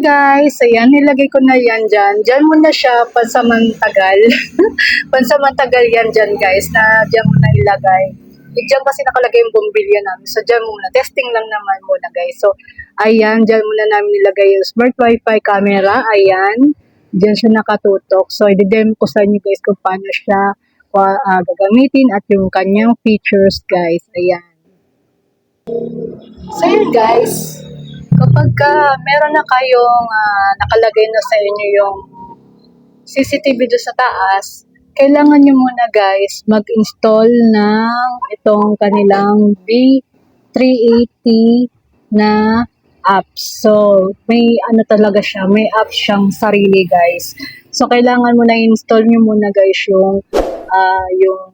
guys, ayan, nilagay ko na yan dyan. Dyan mo na siya pansamantagal. pansamantagal yan dyan guys, na dyan mo na ilagay. Eh, Dyan kasi nakalagay yung bumbilya namin. So, dyan muna. Testing lang naman muna guys. So, ayan, dyan muna namin nilagay yung smart wifi camera. Ayan. Dyan siya nakatutok. So, i-dem ko sa inyo guys kung paano siya ah, gagamitin at yung kanyang features guys. Ayan. So yun guys, kapag ka meron na kayong ah, nakalagay na sa inyo yung CCTV doon sa taas, kailangan nyo muna guys mag-install ng itong kanilang B380 na apps. So, may ano talaga siya, may app siyang sarili guys. So, kailangan mo na install nyo muna guys yung ah, yung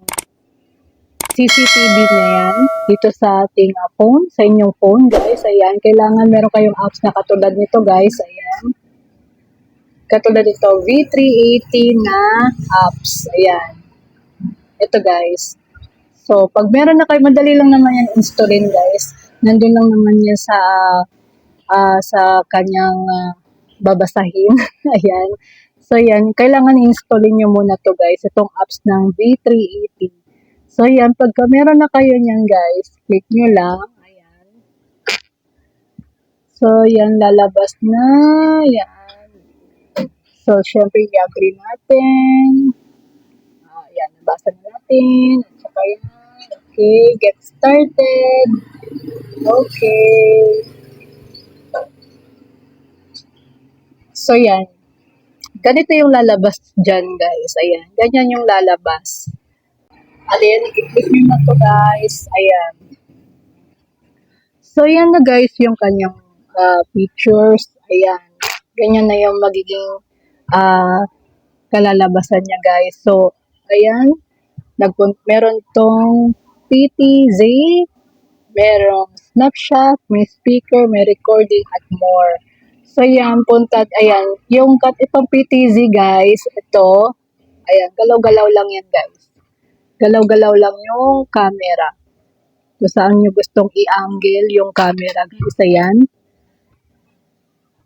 CCTV na yan dito sa ating uh, phone, sa inyong phone guys. Ayan, kailangan meron kayong apps na katulad nito guys. Ayan. Katulad nito, V380 na apps. Ayan. Ito guys. So, pag meron na kayo, madali lang naman yan installin guys. Nandun lang naman yan sa ah, sa kanyang ah, babasahin. Ayan. So, yan. Kailangan installin nyo muna to guys. Itong apps ng V380. So, yan. Pagka meron na kayo niyan, guys, click nyo lang. Ayan. So, yan. Lalabas na. Yan. So, syempre, i-agree natin. Ah, yan. Nabasa na natin. At saka yan. Okay. Get started. Okay. So, yan. Ganito yung lalabas dyan, guys. Ayan. Ganyan yung lalabas. Ayan, i-click na to guys. Ayan. So, yan na guys yung kanyang ah, features. Ayan. Ganyan na yung magiging ah, kalalabasan niya guys. So, ayan. Nagpun meron tong PTZ, merong snapshot, may speaker, may recording, at more. So, yan, punta, ayan, yung kat itong PTZ, guys, ito, ayan, galaw-galaw lang yan, guys galaw-galaw lang yung camera. Kung saan nyo gustong i-angle yung camera, guys. Ayan.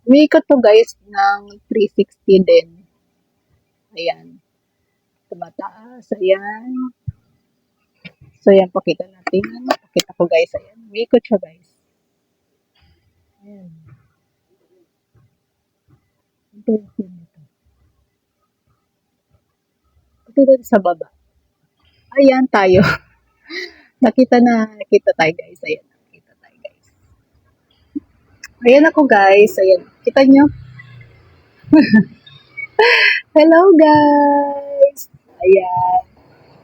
May ikot to, guys, ng 360 din. Ayan. Tumataas. Ayan. So, ayan. Pakita natin. Pakita ko, guys. Ayan. May ikot siya, guys. Ayan. Ito yung dito sa baba. Ayan tayo. nakita na, nakita tayo guys. Ayan, nakita tayo guys. Ayan ako guys. Ayan, kita nyo? Hello guys! Ayan.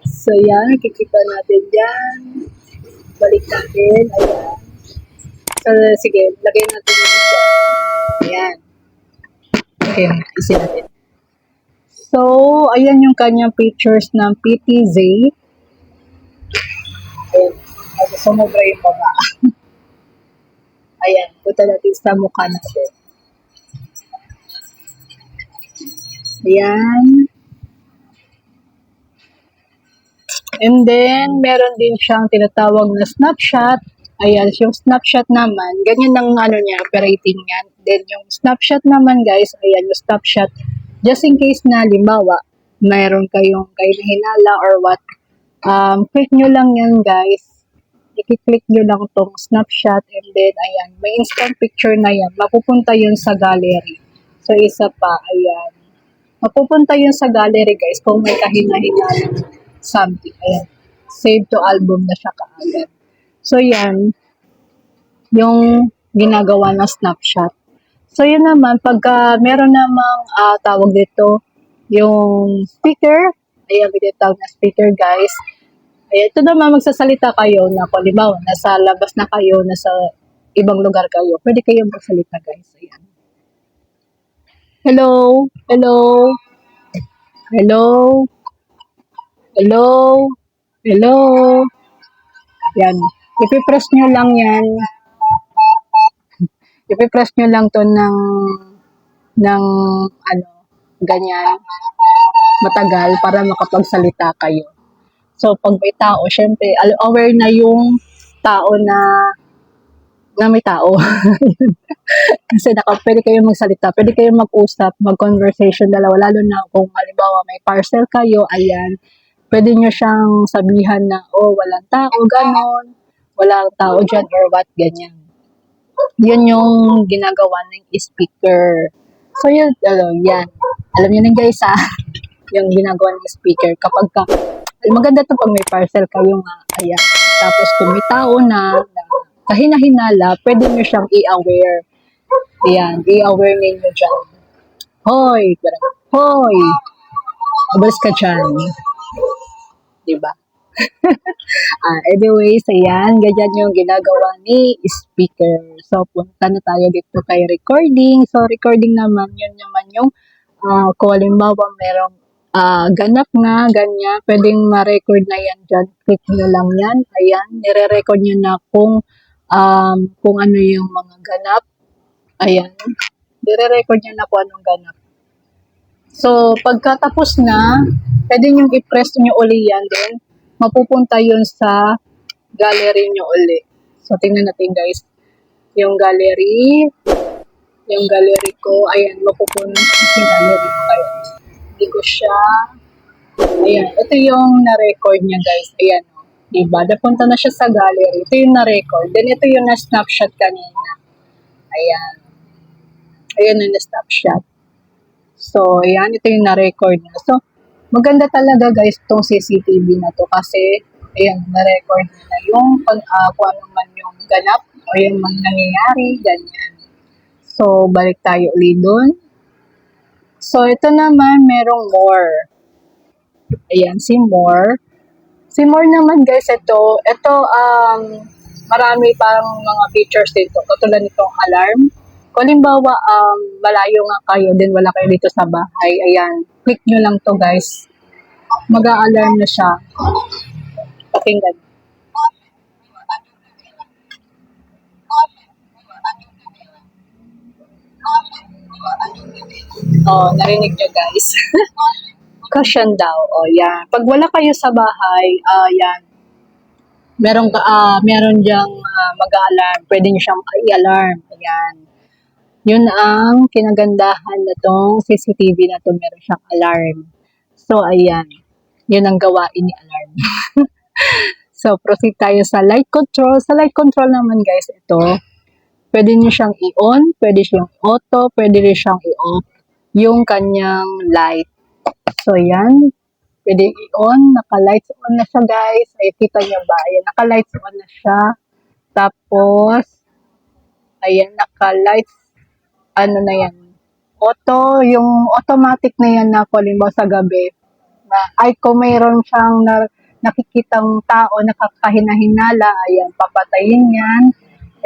So yan, nakikita natin dyan. Balik natin. Ayan. So, sige, lagay natin yun dyan. Ayan. Okay, isin natin. So, ayan yung kanyang pictures ng PTZ. Ayan. Ay, sumobra yung baba. ayan. Punta natin sa mukha natin. Ayan. And then, meron din siyang tinatawag na snapshot. Ayan, yung snapshot naman, ganyan ang ano niya, operating niya. Then, yung snapshot naman, guys, ayan, yung snapshot, just in case na, limbawa, mayroon kayong kayo na hinala or what, um, click nyo lang yan, guys. I-click nyo lang tong snapshot and then, ayan, may instant picture na yan. Mapupunta yun sa gallery. So, isa pa, ayan. Mapupunta yun sa gallery, guys, kung may kahina-hina something. Ayan. Save to album na siya kaagad. So, yan. Yung ginagawa na snapshot. So, yun naman, pagka meron namang ah, tawag dito, yung speaker, ayan, tinatawag na speaker, guys. Ayan, ito naman, magsasalita kayo na kung halimbawa, nasa labas na kayo, nasa ibang lugar kayo, pwede kayong magsalita, guys. Ayan. Hello? Hello? Hello? Hello? Hello? Yan. Ipipress nyo lang yan. Ipipress nyo lang to ng ng ano, ganyan. Matagal para makapagsalita kayo. So, pag may tao, syempre, aware na yung tao na na may tao. Kasi naka, pwede kayo magsalita, pwede kayo mag-usap, mag-conversation dalawa, lalo na kung halimbawa may parcel kayo, ayan, pwede nyo siyang sabihan na, oh, walang tao, ganon, walang tao dyan, or what, ganyan. Yun yung ginagawa ng speaker. So, yun, ano, yan. Alam niyo na guys, ah, yung ginagawa ng speaker. Kapag ka, maganda to pag may parcel kayo nga, ayan. Tapos kung may tao na, na kahina-hinala, pwede nyo siyang i-aware. Ayan, i-aware ninyo dyan. Hoy, hoy, abalis ka dyan. Diba? ah, anyways, ayan, ganyan yung ginagawa ni speaker. So, punta na tayo dito kay recording. So, recording naman, yun naman yung uh, kung halimbawa merong ah, ganap nga, ganyan, pwedeng ma-record na yan dyan. Click nyo lang yan. Ayan, nire-record nyo na kung um, kung ano yung mga ganap. Ayan, nire-record nyo na kung anong ganap. So, pagkatapos na, pwede nyo i-press nyo uli yan din. Mapupunta yun sa gallery nyo uli. So, tingnan natin guys. Yung gallery, yung gallery ko, ayan, mapupunta sa gallery ko kayo. Hindi ko siya, ayan, ito yung na-record niya guys. Ayan, o. diba? Napunta na siya sa gallery. Ito yung na-record. Then, ito yung na-snapshot kanina. Ayan. Ayan yung na-snapshot. So, ayan, ito yung na-record niya. So, maganda talaga guys itong CCTV na to kasi, ayan, na-record na yung kung, uh, kung ano man yung ganap o yung man nangyayari, ganyan. So, balik tayo ulit dun. So, ito naman, merong more. Ayan, si more. Si more naman guys, ito, ito, um, marami pang mga features dito. Katulad nitong alarm. Kung halimbawa, um, malayo nga kayo, din wala kayo dito sa bahay, ayan, click nyo lang to guys. Mag-a-alarm na siya. Pakinggan. Oh, narinig nyo guys. Caution daw. Oh, yan. Pag wala kayo sa bahay, ah, yan. Meron ka ah, meron diyang ah, mag-alarm. Pwede niyo siyang i-alarm. Ayan. Yun ang kinagandahan na tong CCTV na to. Meron siyang alarm. So, ayan. Yun ang gawain ni alarm. so, proceed tayo sa light control. Sa light control naman guys, ito. Pwede niyo siyang i-on, pwede siyang auto, pwede rin siyang i-off yung kanyang light. So, yan. Pwede i-on. Naka-lights on na siya, guys. Ay, kita niyo ba? Ayan, naka-lights on na siya. Tapos, ayan, naka-lights, ano na yan, auto, yung automatic na yan na kulimbawa sa gabi. Na, ay, kung mayroon siyang na, nakikitang tao nakakahinahinala, ayan, papatayin yan.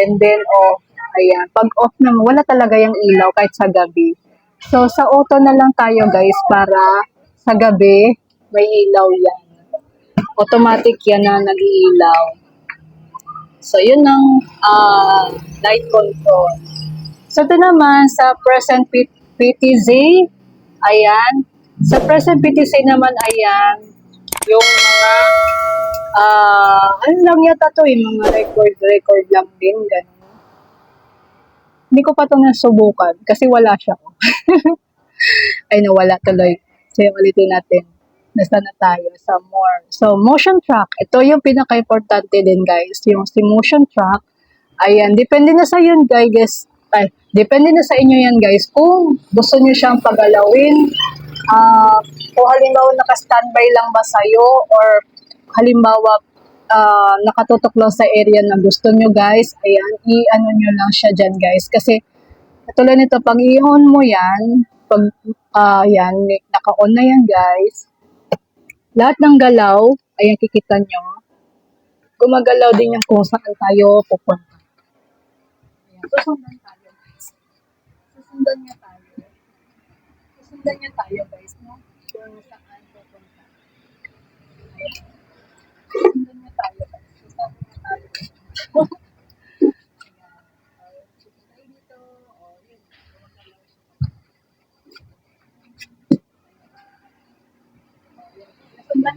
And then, off. Ayan, pag off naman, wala talaga yung ilaw kahit sa gabi. So, sa auto na lang tayo guys para sa gabi may ilaw yan. Automatic yan na nag-iilaw. So, yun ang uh, light control. So, ito naman sa present PTZ, ayan. Sa present PTZ naman, ayan, yung mga, ah, ano lang yata to, yung mga record-record lang din, ganun. Hindi ko pa ito nasubukan kasi wala siya. Ay, nawala tuloy. So, ulitin natin. Nasa na tayo sa more. So, motion track. Ito yung pinaka-importante din, guys. Yung si motion track. Ayan, depende na sa yun, guys. Ay, depende na sa inyo yan, guys. Kung gusto nyo siyang pagalawin, ah, kung halimbawa naka-standby lang ba sa'yo, or halimbawa uh, nakatutok lang sa area na gusto nyo guys, ayan, i-ano nyo lang siya dyan guys. Kasi, katulad nito, pag i-on mo yan, pag, uh, yan, naka-on na yan guys, lahat ng galaw, ayan, kikita nyo, gumagalaw din yung kung saan tayo pupunta. Ayan, susundan tayo. Susundan niya tayo. Susundan niya tayo guys, no? Kung saan pupunta. Susundan niya tayo guys. Susundan niya tayo.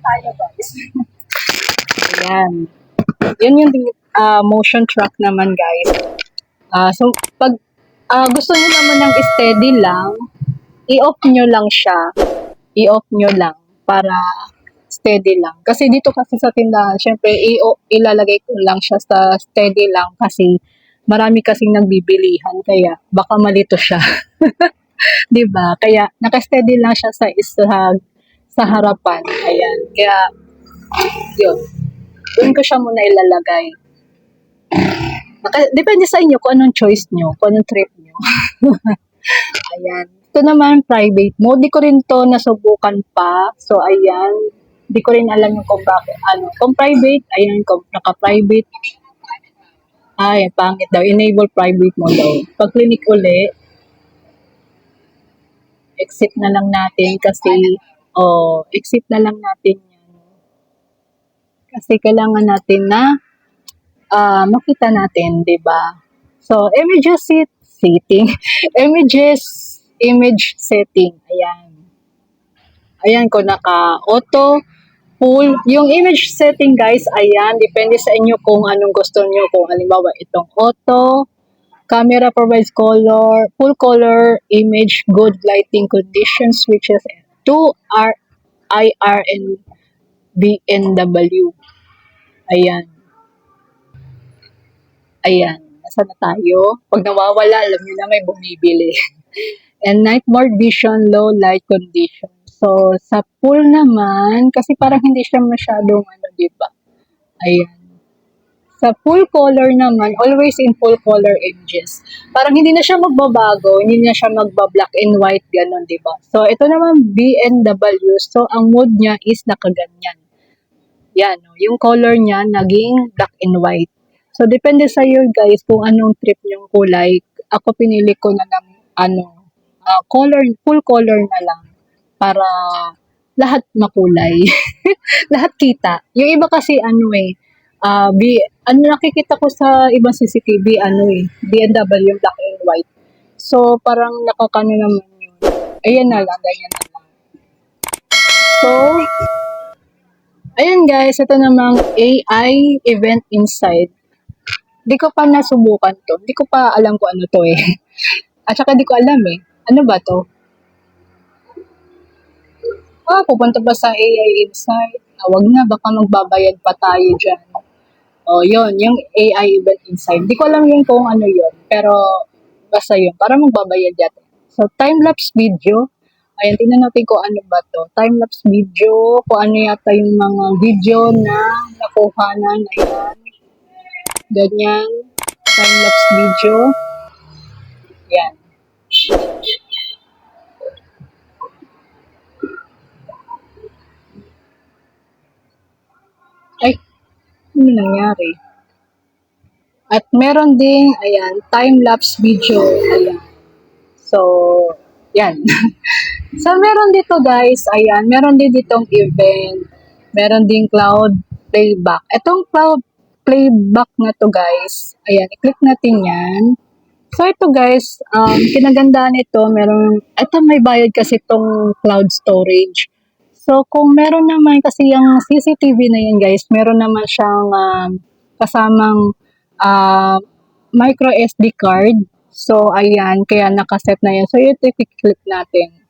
Tayo yun. Guys. Ayan. Yan yung uh, motion track naman guys. Ah, so, pag ah, gusto niyo naman ng steady lang, i-off nyo lang siya. I-off nyo lang para steady lang. Kasi dito kasi sa tindahan, syempre, ilalagay ko lang siya sa steady lang kasi marami kasing nagbibilihan kaya baka malito siya. 'Di ba? Kaya naka-steady lang siya sa isa sa harapan. Ayan. Kaya yun. Doon ko siya muna ilalagay. Depende sa inyo kung anong choice nyo, kung anong trip nyo. ayan. Ito naman, private mode. Di ko rin to nasubukan pa. So, ayan. Di ko rin alam yung kung bakit. Ano, kung private, ayan, kung naka-private. Ay, pangit daw. Enable private mode daw. Pag clinic uli, exit na lang natin kasi, oh, exit na lang natin yan. Kasi kailangan natin na ah, makita natin, 'di ba? So, images set, setting, images, image setting. Ayan. Ayan ko naka auto full. Yung image setting guys, ayan, depende sa inyo kung anong gusto nyo. Kung halimbawa itong auto, camera provides color, full color image, good lighting conditions, switches, 2 R, IR, and BNW. Ayan. Ayan. Nasa na tayo? Pag nawawala, alam nyo na may bumibili. And night mode vision, low light condition. So, sa pool naman, kasi parang hindi siya masyadong ano, di ba? Ayan. Sa full color naman, always in full color images. Parang hindi na siya magbabago, hindi na siya magba-black and white, ganun, di ba? So, ito naman, BNW. So, ang mode niya is nakaganyan. Yan, no? yung color niya naging black and white. So, depende sa iyo guys kung anong trip yung kulay. Ako pinili ko na ng ano, ah, color, full color na lang para lahat makulay. lahat kita. Yung iba kasi ano eh, ah, B, ano nakikita ko sa ibang CCTV, ano eh, BMW black and white. So, parang nakakano naman yun. Ayan na lang, ganyan na lang. So, Ayan guys, ito namang AI event inside. Di ko pa nasubukan to. Di ko pa alam kung ano to eh. At saka di ko alam eh. Ano ba to? Ah, pupunta pa sa AI Insight. Ah, wag na, baka magbabayad pa tayo dyan. Oh, yun, yung AI Event Insight. Di ko alam yun kung ano yun, pero basta yun, para magbabayad yata. So, time-lapse video. Ayan, tingnan natin kung ano ba to. Time-lapse video, kung ano yata yung mga video na nakuha na, ayan. Ganyan. Time-lapse video. Yan. Ay, ano nangyari? At meron ding, ayan, time-lapse video. Ayan. So, yan. so, meron dito guys, ayan, meron din ditong event. Meron ding cloud playback. Itong cloud playback na to guys, ayan, i-click natin yan. So, ito guys, um, kinagandaan nito, meron, ito may bayad kasi itong cloud storage. So, kung meron naman kasi yung CCTV na yan guys, meron naman siyang um, kasamang ah, micro SD card. So, ayan, kaya nakaset na yan. So, ito i-click natin.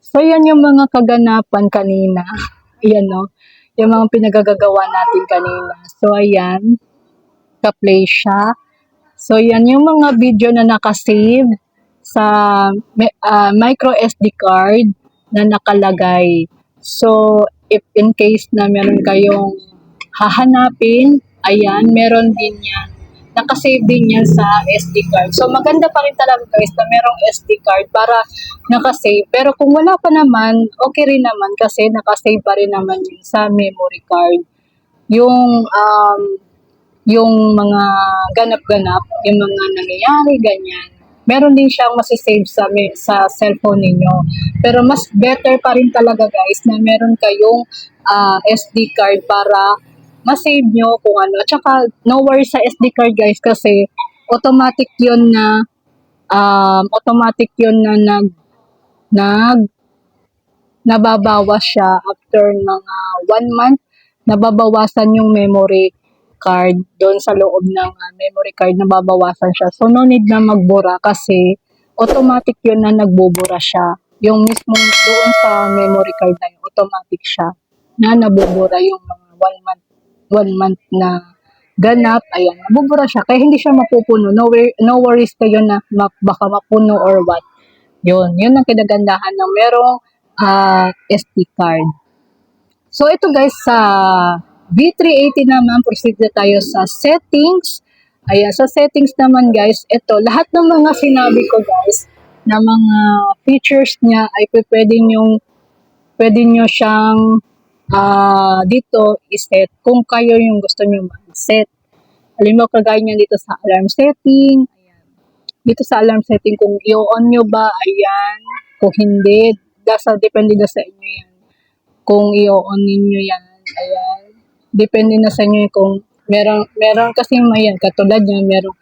So, yan yung mga kaganapan kanina. Ayan, no? Yung mga pinagagagawa natin kanina. So, ayan. Ka-play siya. So, yan yung mga video na nakasave sa ah, micro SD card na nakalagay. So, if in case na meron kayong hahanapin, ayan, meron din yan. Nakasave din yan sa SD card. So, maganda pa rin talaga guys na merong SD card para nakasave. Pero kung wala pa naman, okay rin naman kasi nakasave pa rin naman yun sa memory card. Yung, um, yung mga ganap-ganap, yung mga nangyayari, ganyan. Meron din siyang masisave sa, sa cellphone ninyo. Pero mas better pa rin talaga guys na meron kayong ah, SD card para masave nyo kung ano. At saka, no worries sa SD card guys kasi automatic yun na um, automatic yun na nag nag nababawas siya after mga one month nababawasan yung memory card doon sa loob ng ah, memory card na babawasan siya. So, no need na magbura kasi automatic yun na nagbubura siya. Yung mismo doon sa memory card na yun, automatic siya na nabubura yung mga one month, one month na ganap. Ayan, nabubura siya. Kaya hindi siya mapupuno. No, no worries kayo na ma- baka mapuno or what. Yun, yun ang kinagandahan ng merong ah, SD card. So, ito guys, sa V380 naman, proceed na tayo sa settings. Ayan, sa settings naman guys, ito, lahat ng mga sinabi ko guys, na mga features niya ay pwede nyong, pwede nyo siyang ah, dito iset kung kayo yung gusto nyo mag-set. Halimbawa, kagaya niyan dito sa alarm setting. Ayan. Dito sa alarm setting, kung i-on nyo ba, ayan. Kung hindi, dasa, depende na sa inyo yan kung i-on ninyo yan. Ayan. Depende na sa inyo kung meron, meron kasi mayan, katulad niya, meron,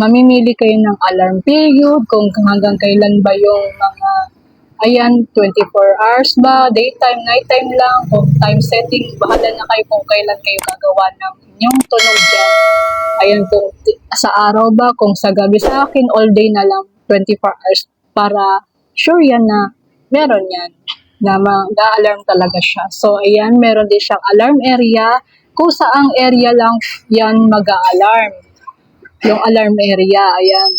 mamimili kayo ng alarm period, kung hanggang kailan ba yung mga, ayan, 24 hours ba, daytime, nighttime lang, kung time setting, bahala na kayo kung kailan kayo gagawa ng inyong tunog dyan. Ayan, kung sa araw ba, kung sa gabi, sa akin, all day na lang, 24 hours, para sure yan na meron yan na mag-alarm talaga siya. So, ayan, meron din siyang alarm area. Kung saang area lang yan mag-alarm. Yung alarm area, ayan.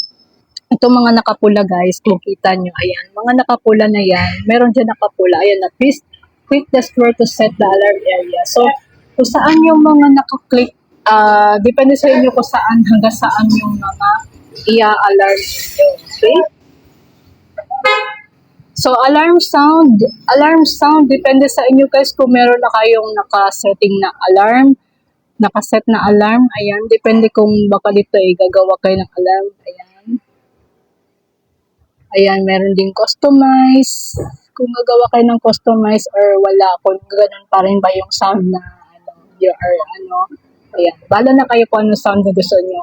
Ito mga nakapula guys, kung kita nyo, ayan. Mga nakapula na yan, meron dyan nakapula. Ayan na, please click the square to set the alarm area. So, kung saan yung mga nakaklik, ah depende sa inyo kung saan, hanggang saan yung mga ia-alarm ninyo. Okay? So, alarm sound, alarm sound, depende sa inyo guys kung meron na kayong naka-setting na alarm, nakaset na alarm, ayan, depende kung baka dito ay gagawa kayo ng alarm, ayan. Ayan, meron din customize, kung gagawa kayo ng customize or wala, kung ganun pa rin ba yung sound na, ano, your, or ano, ayan, bala na kayo kung ano sound na gusto nyo,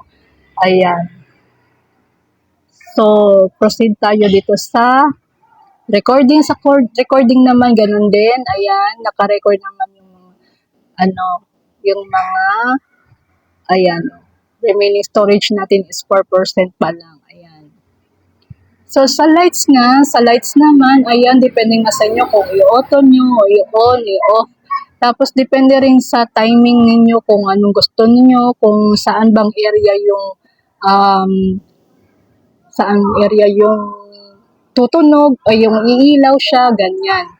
ayan. So, proceed tayo dito sa recording sa cord, recording naman ganun din. Ayan, naka-record naman yung ano, yung mga ayan, remaining storage natin is 4% pa lang. So sa lights nga, sa lights naman, ayan, depende nga sa inyo kung i-auto nyo, o i-on, i-off. Tapos depende rin sa timing ninyo kung anong gusto niyo, kung saan bang area yung um, saan area yung tutunog o yung iilaw siya, ganyan.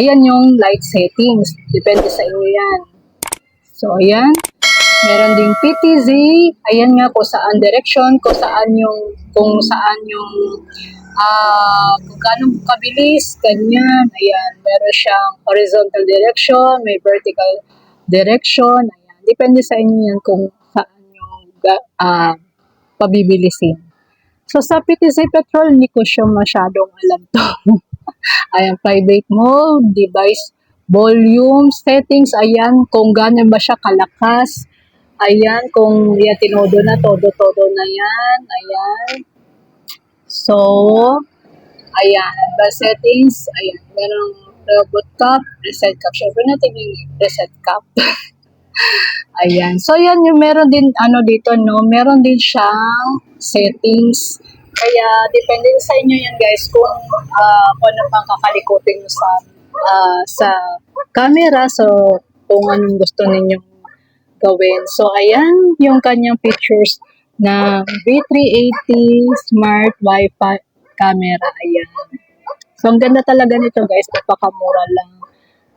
Ayan yung light settings. Depende sa inyo yan. So, ayan. Meron ding PTZ. Ayan nga kung saan direction, kung saan yung, kung saan yung, ah, kung gaano kabilis, ganyan. Ayan. Meron siyang horizontal direction, may vertical direction. Ayan. Depende sa inyo yan kung saan yung, ah, pabibilisin. So, sa PTC Petrol, hindi ko siya masyadong alam to. ayan, private mode, device volume, settings, ayan, kung gano'n ba siya kalakas. Ayan, kung yan, tinodo na, todo-todo na yan. Ayan. So, ayan, advanced settings, ayan, merong robot cup, reset cup. Siyempre natin yung reset cup. Ayan. So, yan yung meron din, ano dito, no? Meron din siyang settings. Kaya, depende sa inyo yan, guys, kung, ah kung ano pang kakalikutin nyo sa, ah, sa camera. So, kung anong gusto ninyong gawin. So, ayan yung kanyang features na V380 Smart Wi-Fi camera. Ayan. So, ang ganda talaga nito, guys. Napakamura lang.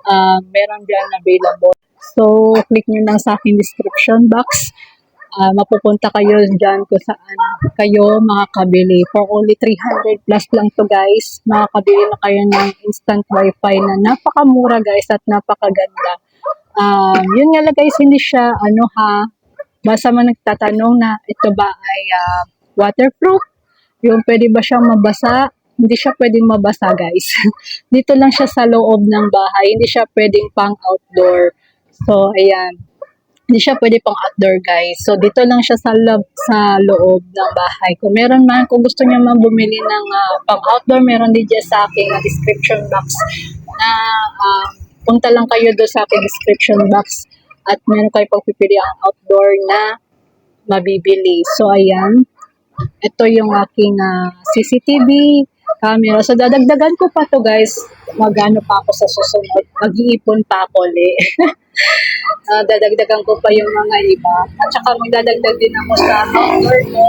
Ah, meron dyan available. So, click nyo lang sa aking description box. Ah, mapupunta kayo dyan kung saan kayo makakabili. For only 300 plus lang to guys. Makakabili na kayo ng instant wifi na napakamura guys at napakaganda. Um, yun nga lang guys, hindi siya ano ha, basta man nagtatanong na ito ba ay ah, waterproof? Yung pwede ba siyang mabasa? Hindi siya pwedeng mabasa guys. Dito lang siya sa loob ng bahay. Hindi siya pwedeng pang outdoor. So, ayan. Hindi siya pwede pang outdoor, guys. So, dito lang siya sa loob, sa loob ng bahay. Kung meron man, kung gusto niyo man bumili ng ah, pang outdoor, meron din dyan sa aking ah, description box na ah, punta lang kayo doon sa aking description box. at meron kayo pagpipili ang outdoor na mabibili. So, ayan. Ito yung aking ah, CCTV camera. So, dadagdagan ko pa to guys. Magano pa ako sa susunod. Mag-iipon pa ako ulit. Ah, dadagdagan ko pa yung mga iba. At saka magdadagdag din ako sa outdoor ko.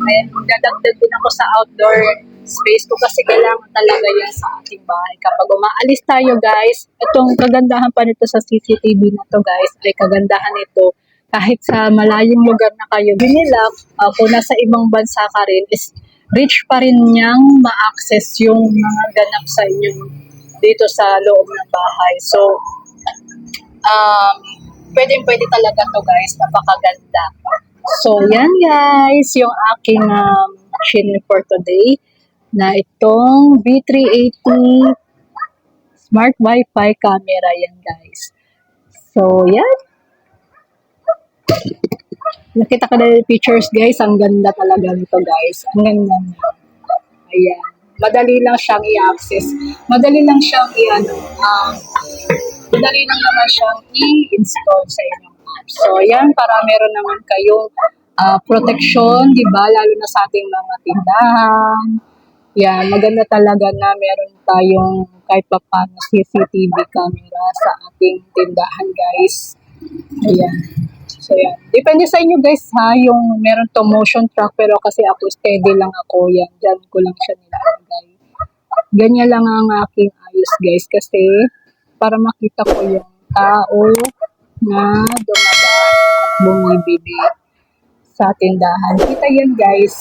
Ayan, magdadagdag din ako sa outdoor space ko kasi kailangan talaga yan sa ating bahay. Kapag umaalis tayo guys, itong kagandahan pa nito sa CCTV na to guys, ay kagandahan nito kahit sa malayong lugar na kayo binilap, uh, kung nasa ibang bansa ka rin, is rich pa rin niyang ma-access yung mga ganap sa inyong dito sa loob ng bahay. So, um, pwede pwede talaga to guys, napakaganda. So, yan guys, yung aking um, machine for today na itong B380 Smart Wi-Fi camera yan guys. So, yan. Nakita ko na yung pictures guys, ang ganda talaga nito guys. Ang ganda niya. Ayan. Madali lang siyang i-access. Madali lang siyang i-ano, um, madali lang naman siyang i-install sa inyong app. So, ayan, para meron naman kayong ah, protection, di ba? Lalo na sa ating mga tindahan. Yan, maganda talaga na meron tayong kahit pa paano CCTV camera sa ating tindahan, guys. Ayan. So, yan. Depende sa inyo, guys, ha? Yung meron to motion track, pero kasi ako steady lang ako. Yan, dyan ko lang siya nilalagay. Ganyan lang ang aking ayos, guys, kasi para makita ko yung tao na dumadaan at bumibili sa tindahan. Kita yan, guys.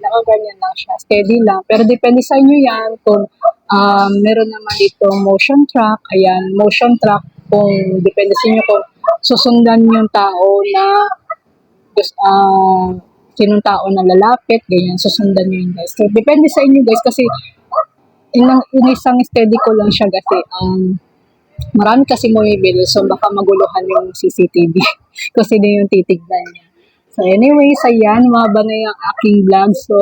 Yan, Nakaganyan lang siya. Steady lang. Pero depende sa inyo yan kung um, meron naman dito motion track. Ayan, motion track kung depende sa inyo kung susundan yung tao na ah, sinong tao na lalapit, ganyan, susundan nyo yun guys. So, depende sa inyo guys kasi inang, inisang steady ko lang siya kasi um, marami kasi bumibili so baka maguluhan yung CCTV kasi na yung titignan niya. So anyways, ayan, maba na yung aking vlog. So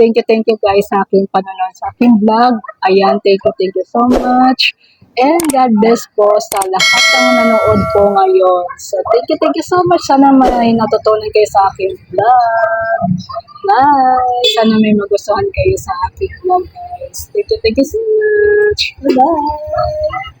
thank you, thank you guys sa aking panonood sa aking vlog. Ayan, thank you, thank you so much. And God bless po sa lahat ng nanonood po ngayon. So thank you, thank you so much. Sana may natutunan kayo sa aking vlog. Bye! Sana may magustuhan kayo sa aking vlog guys. Thank you, thank you so much. Bye-bye!